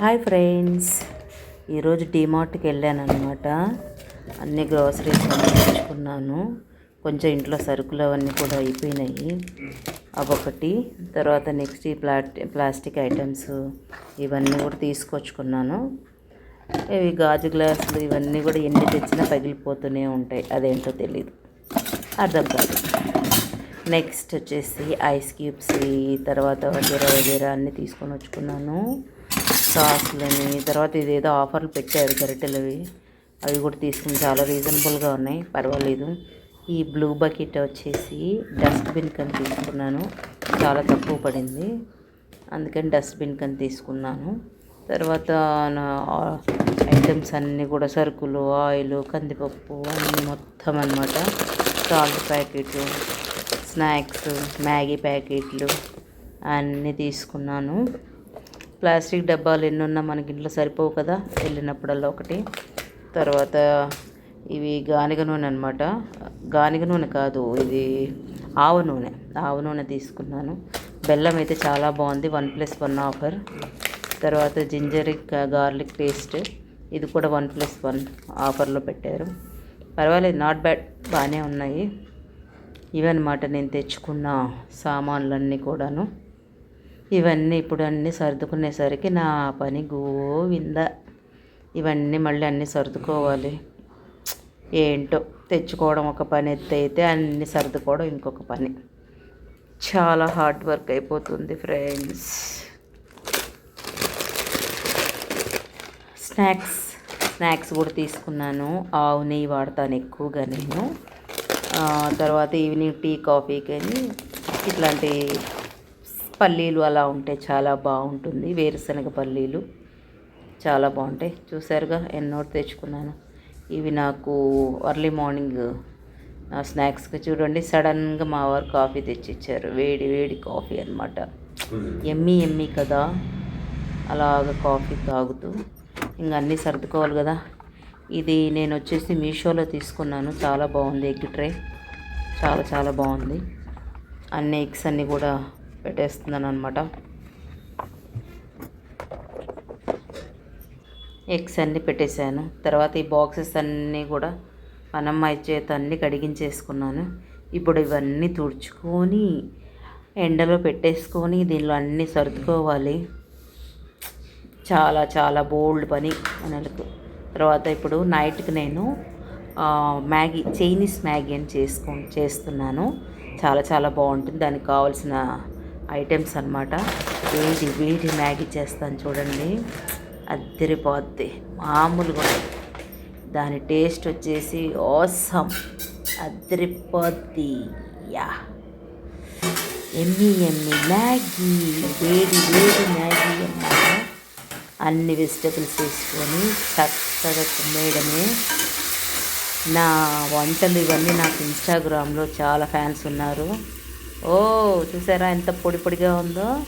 Hi friends. ఈరోజు డిమార్ట్కి వెళ్ళాను అనమాట అన్ని గ్రోసరీస్ తెచ్చుకున్నాను కొంచెం ఇంట్లో సరుకులు అవన్నీ కూడా అయిపోయినాయి. అవొకటి తర్వాత నెక్స్ట్ ఈ ప్లా ప్లాస్టిక్ ఐటమ్స్ ఇవన్నీ కూడా తీసుకొచ్చుకున్నాను. ఇవి గాజు గ్లాసులు ఇవన్నీ కూడా ఎన్ని తెచ్చినా పగిలిపోతూనే ఉంటాయి. అదేంటో తెలీదు. అర్థం కాదు. నెక్స్ట్ వచ్చేసి ఐస్ క్యూబ్స్ తర్వాత వగేరా వగేరా అన్నీ తీసుకొని వచ్చుకున్నాను సాస్లని తర్వాత ఇదేదో ఆఫర్లు పెట్టారు గరిటెలవి. అవి కూడా తీసుకుని చాలా రీజనబుల్గా ఉన్నాయి. పర్వాలేదు. ఈ బ్లూ బకెట్ వచ్చేసి డస్ట్బిన్ కని తీసుకున్నాను. చాలా తక్కువ పడింది. అందుకని డస్ట్బిన్ కని తీసుకున్నాను. తర్వాత నా ఐటమ్స్ అన్నీ కూడా సరుకులు ఆయిల్ కందిపప్పు అన్నీ మొత్తం అనమాట సాల్ట్ ప్యాకెట్ స్నాక్స్ మ్యాగీ ప్యాకెట్లు అన్నీ తీసుకున్నాను. ప్లాస్టిక్ డబ్బాలు ఎన్ని ఉన్నా మనకి ఇంట్లో సరిపోవు కదా. వెళ్ళినప్పుడల్లా ఒకటి. తర్వాత ఇవి గానిగ నూనె అనమాట గానిగ నూనె కాదు ఇది ఆవు నూనె. ఆవు నూనె తీసుకున్నాను. బెల్లం అయితే చాలా బాగుంది. One plus one offer. తర్వాత జింజరిక్ గార్లిక్ పేస్ట్. ఇది కూడా వన్ ప్లస్ వన్ ఆఫర్లో పెట్టారు. పర్వాలేదు నాట్ బ్యాడ్. బాగానే ఉన్నాయి. ఇవన్నమాట నేను తెచ్చుకున్న సామాన్లన్నీ కూడాను. ఇవన్నీ ఇప్పుడు అన్నీ సర్దుకునేసరికి నా పని గోవింద. ఇవన్నీ మళ్ళీ అన్నీ సర్దుకోవాలి. ఏంటో తెచ్చుకోవడం ఒక పని ఎత్తైతే అన్నీ సర్దుకోవడం ఇంకొక పని. చాలా హార్డ్ వర్క్ అయిపోతుంది ఫ్రెండ్స్. స్నాక్స్ స్నాక్స్ కూడా తీసుకున్నాను. ఆవు నెయ్యి వాడతాను ఎక్కువగా నేను. తర్వాత ఈవినింగ్ టీ కాఫీ కానీ ఇట్లాంటి పల్లీలు అలా ఉంటే చాలా బాగుంటుంది. వేరుశనగ పల్లీలు చాలా బాగుంటాయి. చూసారుగా ఎన్నో తెచ్చుకున్నాను. ఇవి నాకు ఎర్లీ మార్నింగ్ నా స్నాక్స్కి చూడండి సడన్గా మా వారు కాఫీ తెచ్చిచ్చారు. వేడి వేడి కాఫీ అనమాట ఎమ్మి ఎమ్మి కదా. అలాగ కాఫీ తాగుతూ ఇంక అన్నీ సర్దుకోవాలి కదా. ఇది నేను వచ్చేసి మీషోలో తీసుకున్నాను. చాలా బాగుంది ఎగ్ ట్రే. చాలా చాలా బాగుంది. అన్ని ఎగ్స్ అన్నీ కూడా పెట్టేస్తున్నాను అనమాట ఎగ్స్ అన్నీ పెట్టేశాను. తర్వాత ఈ బాక్సెస్ అన్నీ కూడా పనమ్మాయి చేత అన్నీ కడిగించేసుకున్నాను. ఇప్పుడు ఇవన్నీ తుడుచుకొని ఎండలో పెట్టేసుకొని దీనిలో అన్నీ సర్దుకోవాలి. చాలా చాలా బోల్డ్ పని మనకు తర్వాత ఇప్పుడు నైట్కి నేను మ్యాగీ చైనీస్ మ్యాగీ అని చేసుకో చేస్తున్నాను. చాలా చాలా బాగుంటుంది. దానికి కావాల్సిన ఐటమ్స్ అన్నమాట. వేడి వేడి మ్యాగీ చేస్తాను చూడండి. అద్దరిపోద్ది. మామూలుగా దాని టేస్ట్ వచ్చేసి ఓసం అద్దరిపోద్ది. యా. ఎమ్మి ఎమ్మి మ్యాగీ. వేడి వేడి మ్యాగీ అన్నమాట. అన్ని వెజిటబుల్స్ వేసుకొని చక్కగా కుమ్మేయడమే. నా వంటలు ఇవన్నీ నాకు ఇన్స్టాగ్రామ్లో చాలా ఫ్యాన్స్ ఉన్నారు. ఓ చూసారా ఎంత పొడి పొడిగా ఉందో?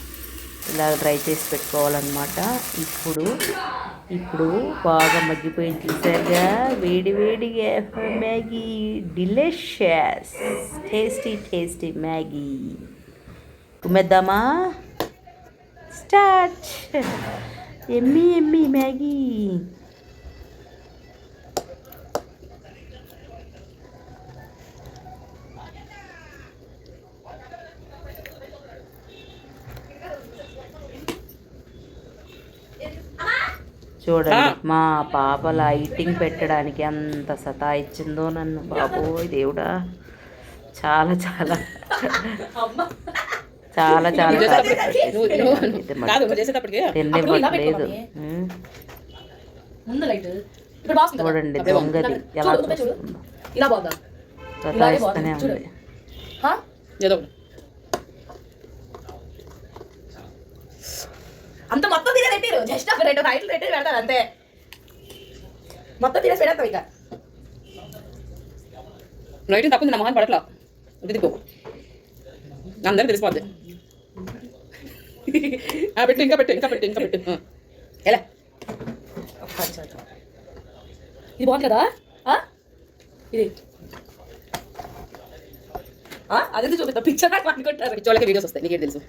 ఇలా డ్రై చేసి పెట్టుకోవాలన్నమాట. ఇప్పుడు ఇప్పుడు బాగా మగ్గిపోయింది చూసారుగా. వేడి వేడిగా Maggi. Delicious. Tasty tasty Maggi. కుమ్మేద్దామా? Start. ఎమ్మి ఎమ్మి మ్యాగీ. చూడండి. మా పాప లైటింగ్ పెట్టడానికి ఎంత సతాయిచ్చిందో నన్ను బాబోయ్ దేవుడా. చాలా చాలా. చాలా చాలా తిననివ్వట్లేదు? చూడండి. దొంగది. ఎలా. చూస్తుందో. సతాయిస్తూనే ఉంది. అంత మొత్తం తినే పెట్టారు. జస్ట్ ఒక రెండు హైట్లు పెట్టి పెడతారు అంతే. మొత్తం తినేసి పెడతాం ఇక. లైటింగ్ తక్కువ నా మొహం పడట్లా? తిప్పు. అందరూ తెలిసిపోద్ది. ఆ, పెట్టు ఇంకా పెట్టు ఇంకా పెట్టు ఇంకా పెట్టు. ఎలా? ఇది బాగుంది కదా? ఆ? ఇది. ఆ? అదే చూపిస్తా. పిక్చర్ నాకు అనుకుంటారు పిచ్చోళ్ళకి వీడియోస్ వస్తాయి నీకేం తెలుసు?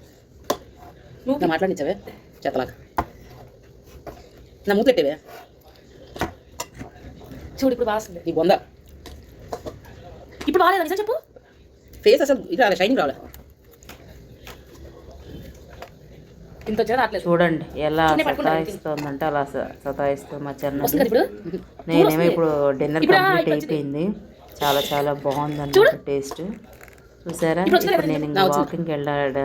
నా మాట్లాడించావే చేతలాగా. నా మూత పెట్టేవే. చూడు ఇప్పుడు బాగా నీ బొంద. ఇప్పుడు బాగాలేదా నిజం చెప్పు. ఫేస్ అసలు ఇది రాలే షైనింగ్ రాలే. ఇంత వచ్చా రావట్లేదు. చూడండి ఎలా చిన్న సతాయిస్తోందంటే అలా సతాయిస్తుంది మా ఇప్పుడు? నేనేమో ఇప్పుడు డిన్నర్ కంప్లీట్ వచ్చింది. అయిపోయింది. చాలా చాలా బాగుంది చూడు. అన్నమాట టేస్ట్ చూసారా? ఇప్పుడు వచ్చింది నేను నా ఇంకా వచ్చింది. వాకింగ్కి వెళ్ళాడు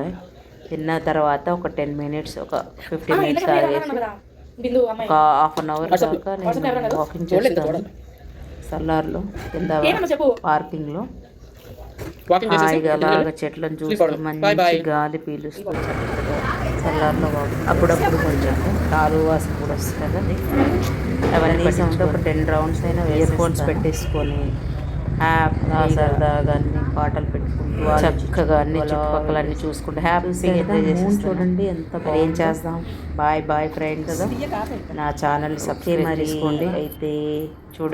తిన్న తర్వాత ఒక టెన్ మినిట్స్ ఒక ఫిఫ్టీన్ మినిట్స్ ఆగేసి ఒక హాఫ్ అన్ అవర్ దాకా నేను? వాకింగ్ చేస్తాను. సల్లార్లో కింద పార్కింగ్లో. వాకింగ్ చేసేసి హాయిగా అలాగ చెట్లను చూస్తూ మంచి. గాలి పీలుస్తూ చల్లార్లో వాకింగ్ అప్పుడప్పుడు కొంచెం కాలు వాసన కూడా వస్తుంది కదండి అవన్నీ పట్టించుకుంటే ఒక టెన్ రౌండ్స్ అయినా ఇయర్ ఫోన్స్ పెట్టేసుకొని హ్యాపీగా సరదాగా అన్ని పాటలు చక్కగా అన్ని చుట్టుపక్కల అన్ని చూసుకుంటూ హ్యాపీగా ఎంజాయ్ చేసి చూడండి ఎంత ఏం చేస్తాం. బాయ్ బాయ్ ఫ్రెండ్స్ నా ఛానల్ సబ్స్క్రైబ్ చేసుకోండి. అయితే చూడండి